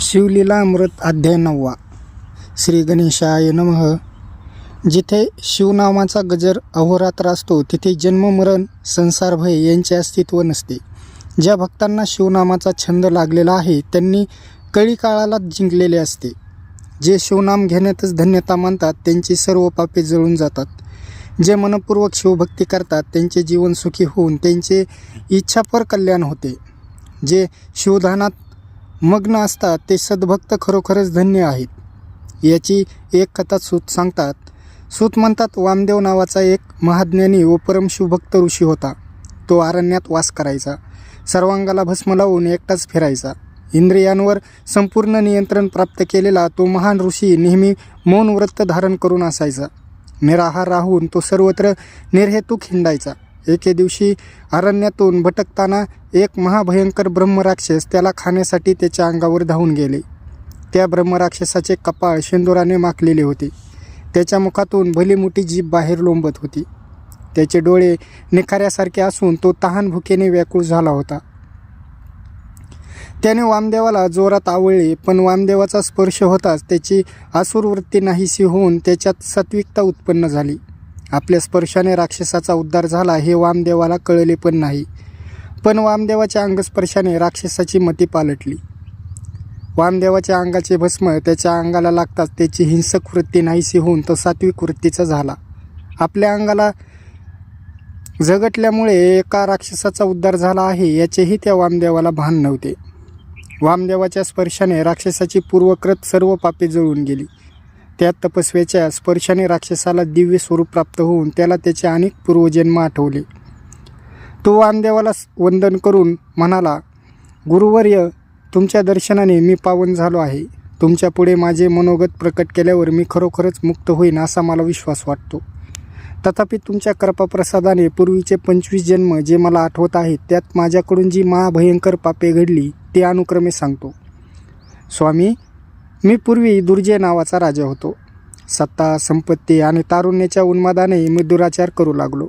शिवलीला अमृत अध्याय नववा. श्री गणेशाय नमः. जिथे शिवनामाचा गजर अहोरात्र असतो तिथे जन्ममरण संसार भय यांचे अस्तित्व नसते. ज्या भक्तांना शिवनामाचा छंद लागलेला आहे त्यांनी कळी काळाला जिंकलेले असते. जे शिवनाम घेण्यातच धन्यता मानतात त्यांची सर्व पापे जळून जातात. जे मनपूर्वक शिवभक्ती करतात त्यांचे जीवन सुखी होऊन त्यांचे इच्छापर कल्याण होते. जे शिवधानात मग्न असतात ते सद्भक्त खरोखरच धन्य आहेत. याची एक कथा सूत सांगतात. सूत म्हणतात वामदेव नावाचा एक महाज्ञानी व परम शिवभक्त ऋषी होता. तो अरण्यात वास करायचा. सर्वांगाला भस्म लावून एकटाच फिरायचा. इंद्रियांवर संपूर्ण नियंत्रण प्राप्त केलेला तो महान ऋषी नेहमी मौन व्रत धारण करून असायचा. निराहार राहून तो सर्वत्र निर्हेतुक हिंडायचा. एके दिवशी अरण्यातून भटकताना एक महाभयंकर ब्रह्मराक्षस त्याला खाण्यासाठी त्याच्या अंगावर धावून गेले. त्या ब्रह्मराक्षसाचे कपाळ शेंदुराने माखलेले होते. त्याच्या मुखातून भली मोठी जीभ बाहेर लोंबत होती. त्याचे डोळे निखाऱ्यासारखे असून तो तहान भुकेने व्याकुळ झाला होता. त्याने वामदेवाला जोरात आवळले पण वामदेवाचा स्पर्श होताच त्याची आसुरवृत्ती नाहीशी होऊन त्याच्यात सात्विकता उत्पन्न झाली. आपल्या स्पर्शाने राक्षसाचा उद्धार झाला हे वामदेवाला कळले पण नाही. पण वामदेवाच्या अंगस्पर्शाने राक्षसाची मती पालटली. वामदेवाच्या अंगाचे भस्म त्याच्या अंगाला लागताच त्याची हिंसक वृत्ती नाहीशी होऊन तो सात्विक वृत्तीचा झाला. आपल्या अंगाला झगटल्यामुळे एका राक्षसाचा उद्धार झाला आहे याचेही त्या वामदेवाला भान नव्हते. वामदेवाच्या स्पर्शाने राक्षसाची पूर्वकृत सर्व पापे जळून गेली. त्या तपस्व्याच्या स्पर्शाने राक्षसाला दिव्य स्वरूप प्राप्त होऊन त्याला त्याचे अनेक पूर्वजन्म आठवले. तो वामदेवाला वंदन करून म्हणाला गुरुवर्य तुमच्या दर्शनाने मी पावन झालो आहे. तुमच्यापुढे माझे मनोगत प्रकट केल्यावर मी खरोखरच मुक्त होईन असा मला विश्वास वाटतो. तथापि तुमच्या कृपाप्रसादाने पूर्वीचे पंचवीस जन्म जे मला आठवत आहेत त्यात माझ्याकडून जी महाभयंकर पापे घडली ते अनुक्रमे सांगतो. स्वामी मी पूर्वी दुर्जय नावाचा राजा होतो. सत्ता संपत्ती आणि तारुण्याच्या उन्मादाने मी दुराचार करू लागलो.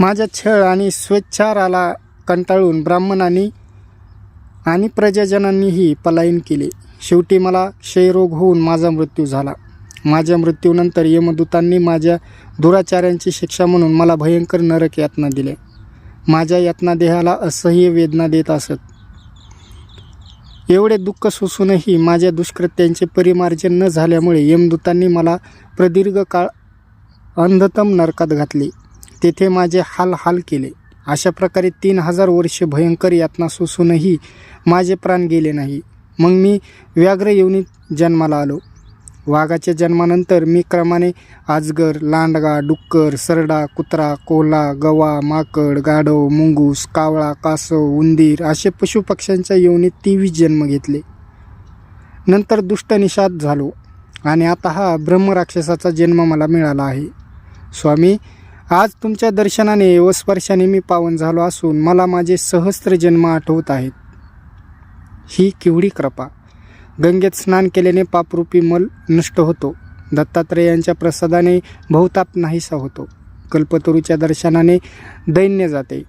माझ्या छळ आणि स्वेच्छाराला कंटाळून ब्राह्मणांनी आणि प्रजाजनांनीही पलायन केले. शेवटी मला क्षयरोग होऊन माझा मृत्यू झाला. माझ्या मृत्यूनंतर यमदूतांनी माझ्या दुराचार्यांची शिक्षा म्हणून मला भयंकर नरक यातना दिल्या माझ्या यातना देहाला असह्य वेदना देत असत. एवढे दुःख सोसूनही माझ्या दुष्कृत्यांचे परिमार्जन न झाल्यामुळे यमदूतांनी मला प्रदीर्घ काळ अंधतम नरकात घातले. तेथे माझे हाल हाल केले. अशा प्रकारे तीन हजार वर्षे भयंकर यातना सोसूनही माझे प्राण गेले नाही. मग मी व्याघ्र येऊन जन्माला आलो. वाघाच्या जन्मानंतर मी क्रमाने आजगर लांडगा डुक्कर सरडा कुत्रा कोला गवा माकड गाढव मुंगूस कावळा कासव उंदीर असे पशुपक्ष्यांच्या योनीत तेवीस जन्म घेतले. नंतर दुष्टनिषाद झालो आणि आता हा ब्रह्मराक्षसाचा जन्म मला मिळाला आहे. स्वामी आज तुमच्या दर्शनाने व स्पर्शाने मी पावन झालो असून मला माझे सहस्त्र जन्म आठवत आहेत. ही केवढी कृपा. गंगेत स्नान केल्याने पापरूपी मल नष्ट होतो. दत्तात्रेयांच्या प्रसादाने बहुताप नाहीसा होतो. कल्पतरूच्या दर्शनाने दैन्य जाते.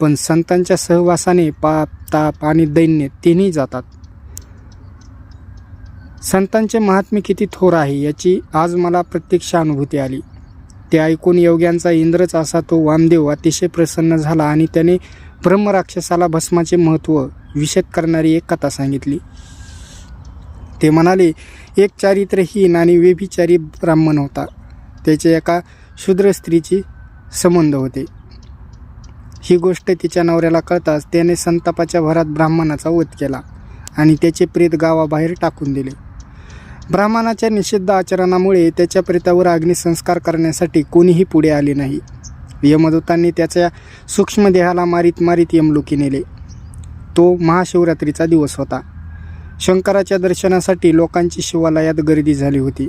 पण संतांच्या सहवासाने पाप ताप आणि दैन्य तिन्ही जातात. संतांचे महात्म्य किती थोर आहे याची आज मला प्रत्यक्ष अनुभूती आली. ते ऐकून योग्यांचा इंद्रच असा तो वामदेव अतिशय प्रसन्न झाला आणि त्याने ब्रह्मराक्षसाला भस्माचे महत्त्व विशद करणारी एक कथा सांगितली. ते म्हणाले एक चारित्रहीन आणि व्यभिचारी ब्राह्मण होता. त्याच्या एका शूद्र स्त्रीची संबंध होते. ही गोष्ट तिच्या नवऱ्याला कळताच त्याने संतापाच्या भरात ब्राह्मणाचा वध केला आणि त्याचे प्रेत गावाबाहेर टाकून दिले. ब्राह्मणाच्या निषिद्ध आचरणामुळे त्याच्या प्रेतावर अग्निसंस्कार करण्यासाठी कोणीही पुढे आले नाही. यमदूतांनी त्याच्या सूक्ष्म देहाला मारीत मारीत यमलोकी नेले. तो महाशिवरात्रीचा दिवस होता. शंकराच्या दर्शनासाठी लोकांची शिवालयात गर्दी झाली होती.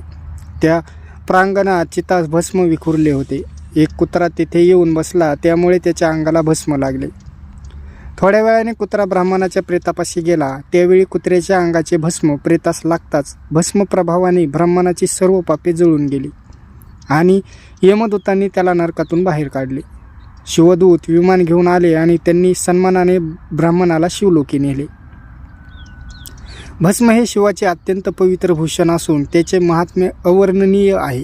त्या प्रांगणात चितास भस्म विखुरले होते. एक कुत्रा तेथे येऊन बसला त्यामुळे त्याच्या अंगाला भस्म लागले. थोड्या वेळाने कुत्रा ब्राह्मणाच्या प्रेतापाशी गेला. त्यावेळी कुत्र्याच्या अंगाचे भस्म प्रेतास लागताच भस्म प्रभावाने ब्राह्मणाची सर्व पापे जळून गेली आणि यमदूतांनी त्याला नरकातून बाहेर काढले. शिवदूत विमान घेऊन आले आणि त्यांनी सन्मानाने ब्राह्मणाला शिवलोकी नेले. भस्म हे शिवाचे अत्यंत पवित्र भूषण असून त्याचे महात्म्य अवर्णनीय आहे.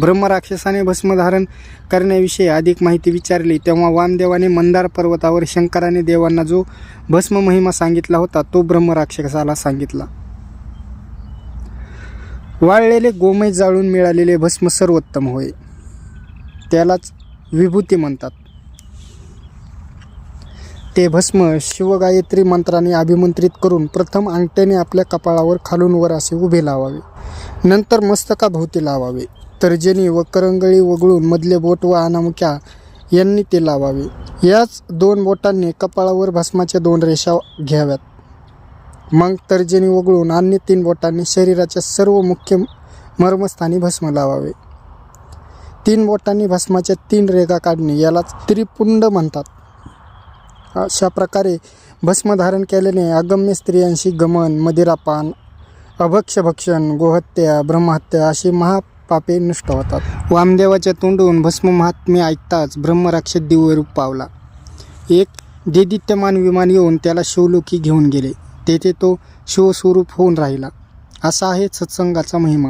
ब्रह्मराक्षसाने भस्म धारण करण्याविषयी अधिक माहिती विचारली तेव्हा वामदेवाने मंदार पर्वतावर शंकराने देवांना जो भस्म महिमा सांगितला होता तो ब्रह्मराक्षसाला सांगितला. वाळलेले गोमय जाळून मिळालेले भस्म सर्वोत्तम होय. त्यालाच विभूती म्हणतात. ते भस्म शिवगायत्री मंत्राने अभिमंत्रित करून प्रथम अंगठ्याने आपल्या कपाळावर खालून वर असे उभे लावावे. नंतर मस्तकाभोवती लावावे. तर्जनी व करंगळी वगळून मधले बोट व अनामुख्या यांनी ते लावावे. याच दोन बोटांनी कपाळावर भस्माच्या दोन रेषा घ्याव्यात. मग तर्जनी वगळून अन्य तीन बोटांनी शरीराच्या सर्व मुख्य मर्मस्थानी भस्म लावावे. तीन बोटांनी भस्माच्या तीन रेगा काढणे याला त्रिपुंड म्हणतात. अशा प्रकारे भस्म धारण केल्याने अगम्य स्त्रियांशी गमन मदिरापान अभक्षभक्षण गोहत्या ब्रह्महत्या अशी महापापे नष्ट होतात. वामदेवाच्या तोंडून भस्म महात्म्य ऐकताच ब्रह्मराक्षस दिव्यरूप पावला. एक देदित्यमान विमान येऊन त्याला शिवलोकी घेऊन गेले. तेथे तो शिवस्वरूप होऊन राहिला. असा आहे सत्संगाचा महिमा.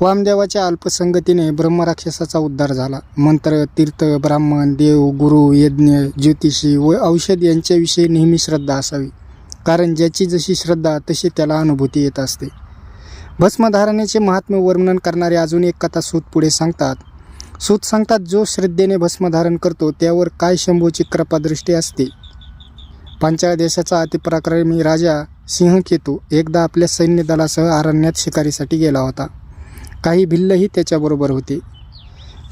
वामदेवाच्या अल्पसंगतीने ब्रह्मराक्षसाचा उद्धार झाला. मंत्र तीर्थ ब्राह्मण देव गुरु यज्ञ ज्योतिषी व औषध यांच्याविषयी नेहमी श्रद्धा असावी. कारण ज्याची जशी श्रद्धा तशी त्याला अनुभूती येत असते. भस्मधारणेचे महात्म्य वर्णन करणारे अजून एक कथा सूत पुढे सांगतात. सूत सांगतात जो श्रद्धेने भस्मधारण करतो त्यावर काय शंभूची कृपादृष्टी असते? पांचाळ देशाचा अतिपराक्रमी राजा सिंहकेतू एकदा आपल्या सैन्यदलासह अरण्यात शिकारीसाठी गेला होता. काही भिल्लही त्याच्याबरोबर होते.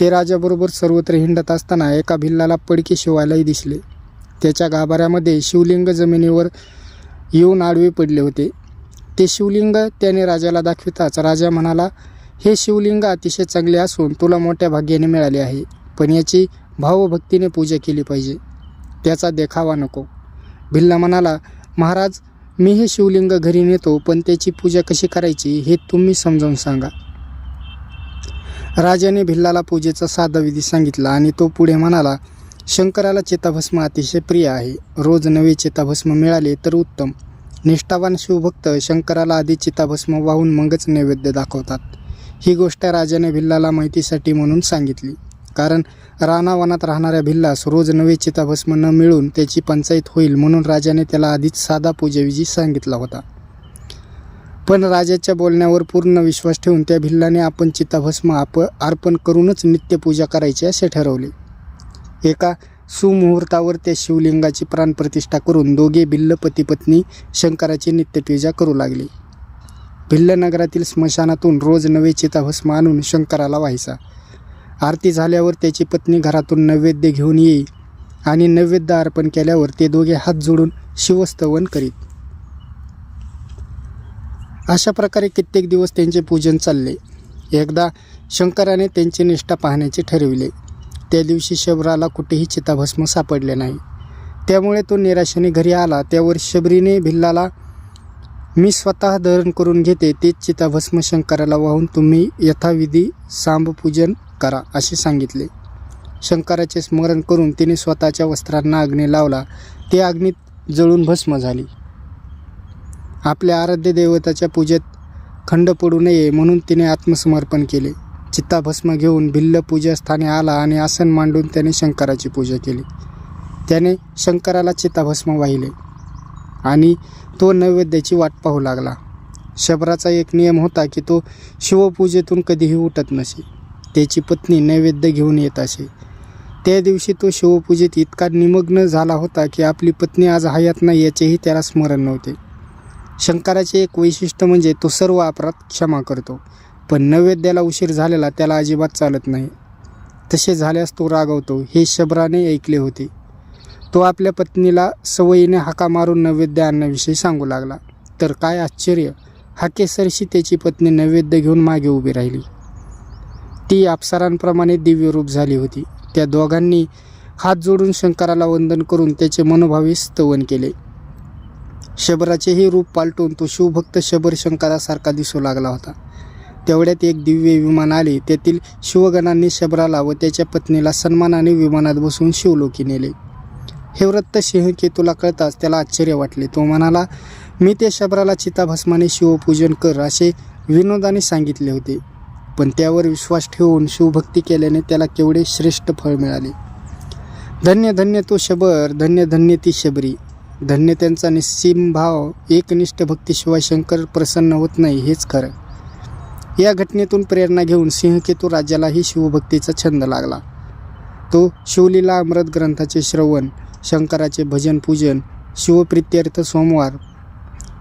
ते राजाबरोबर सर्वत्र हिंडत असताना एका भिल्लाला पडके शिवायलाही दिसले. त्याच्या गाभाऱ्यामध्ये शिवलिंग जमिनीवर येऊन आडवे पडले होते. ते शिवलिंग त्याने राजाला दाखविताच राजा म्हणाला हे शिवलिंग अतिशय चांगले असून तुला मोठ्या भाग्याने मिळाले आहे पण याची भावभक्तीने पूजा केली पाहिजे. त्याचा देखावा नको. भिल्ला म्हणाला महाराज मी हे शिवलिंग घरी नेतो पण त्याची पूजा कशी करायची हे तुम्ही समजावून सांगा. राजाने भिल्लाला पूजेचा साधा विधी सांगितला आणि तो पुढे म्हणाला शंकराला चिताभस्म अतिशय प्रिय आहे. रोज नवे चिताभस्म मिळाले तर उत्तम. निष्ठावान शिवभक्त शंकराला आधी चिताभस्म वाहून मगच नैवेद्य दाखवतात. ही गोष्ट राजाने भिल्लाला माहितीसाठी म्हणून सांगितली. कारण रानावनात राहणाऱ्या भिल्लास रोज नवे चिताभस्म न मिळून त्याची पंचायत होईल म्हणून राजाने त्याला आधीच साधा पूजेविजी सांगितला होता. पण राजाच्या बोलण्यावर पूर्ण विश्वास ठेवून त्या भिल्लाने आपण चिताभस्म आप अर्पण करूनच नित्यपूजा करायची असे ठरवले. एका सुमुहूर्तावर त्या शिवलिंगाची प्राणप्रतिष्ठा करून दोघे भिल्ल पती पत्नी शंकराची नित्यपूजा करू लागली. भिल्लनगरातील स्मशानातून रोज नवे चिताभस्म आणून शंकराला व्हायचा आरती झाल्यावर त्याची पत्नी घरातून नैवेद्य घेऊन येई आणि नैवेद्य अर्पण केल्यावर ते दोघे हात जोडून शिवस्तवन करीत. अशा प्रकारे कित्येक दिवस त्यांचे पूजन चालले. एकदा शंकराने त्यांची निष्ठा पाहण्याचे ठरविले. त्या दिवशी शबराला कुठेही चिताभस्म सापडले नाही. त्यामुळे तो निराशेने घरी आला. त्यावर शबरीने भिल्लाला मी स्वतः धरण करून घेते तेच चिताभस्म शंकराला वाहून तुम्ही यथाविधी सांबपूजन करा असे सांगितले. शंकराचे स्मरण करून तिने स्वतःच्या वस्त्रांना अग्नी लावला. ते अग्नीत जळून भस्म झाली. आपल्या आराध्य देवताच्या पूजेत खंड पडू नये म्हणून तिने आत्मसमर्पण केले. चित्ताभस्म घेऊन भिल्ल पूजास्थानी आला आणि आसन मांडून त्याने शंकराची पूजा केली. त्याने शंकराला चित्ताभस्म वाहिले आणि तो नैवेद्याची वाट पाहू लागला. शबराचा एक नियम होता की तो शिवपूजेतून कधीही उठत नसे. त्याची पत्नी नैवेद्य घेऊन येत असे. त्या दिवशी तो शिवपूजेत इतका निमग्न झाला होता की आपली पत्नी आज हयात नाही याचेही त्याला स्मरण नव्हते. शंकराचे एक वैशिष्ट्य म्हणजे तो सर्व अपराध क्षमा करतो. पण नैवेद्याला उशीर झालेला त्याला अजिबात चालत नाही. तसे झाल्यास तो रागवतो. हे शबराने ऐकले होते. तो आपल्या पत्नीला सवयीने हाका मारून नैवेद्य आणण्याविषयी सांगू लागला. तर काय आश्चर्य! हाकेसरशी त्याची पत्नी नैवेद्य घेऊन मागे उभी राहिली. ती अप्सरांप्रमाणे दिव्यरूप झाली होती. त्या दोघांनी हात जोडून शंकराला वंदन करून त्याचे मनोभावी स्तवन केले. शबराचेही रूप पालटून तो शिवभक्त शबर शंकरासारखा दिसू लागला होता. तेवढ्यात एक दिव्य विमान आले. तेथील शिवगणांनी शबराला व त्याच्या पत्नीला सन्मानाने विमानात बसून शिवलोकी नेले. हे वृत्त सिंहकेतूला कळताच त्याला आश्चर्य वाटले. तो म्हणाला मी ते शबराला चिताभस्माने शिवपूजन कर असे विनोदाने सांगितले होते. पण त्यावर विश्वास ठेवून शिवभक्ती केल्याने त्याला केवढे श्रेष्ठ फळ मिळाले. धन्य धन्य तो शबर धन्य धन्य ती शबरी. धन्य त्यांचा निस्सीम भाव एकनिष्ठ भक्तीशिवाय शंकर प्रसन्न होत नाही हेच खरं. या घटनेतून प्रेरणा घेऊन सिंहकेतू राज्यालाही शिवभक्तीचा छंद लागला. तो शिवलीला अमृत ग्रंथाचे श्रवण शंकराचे भजन पूजन शिवप्रित्यर्थ सोमवार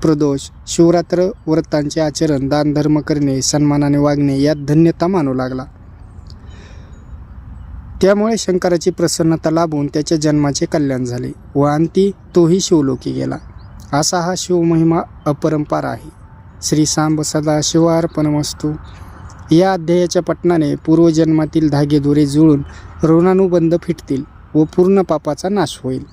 प्रदोष शिवरात्र व्रतांचे आचरण दानधर्म करणे सन्मानाने वागणे यात धन्यता मानू लागला. त्यामुळे शंकराची प्रसन्नता लाभून त्याच्या जन्माचे कल्याण झाले व अंती तोही शिवलोकी गेला. असा हा शिवमहिमा अपरंपार आहे. श्री सांब सदा शिवार्पणमस्तू या अध्यायाच्या पटनाने पूर्वजन्मातील धागेदोरे जुळून ऋणानुबंध फिटतील व पूर्ण पापाचा नाश होईल.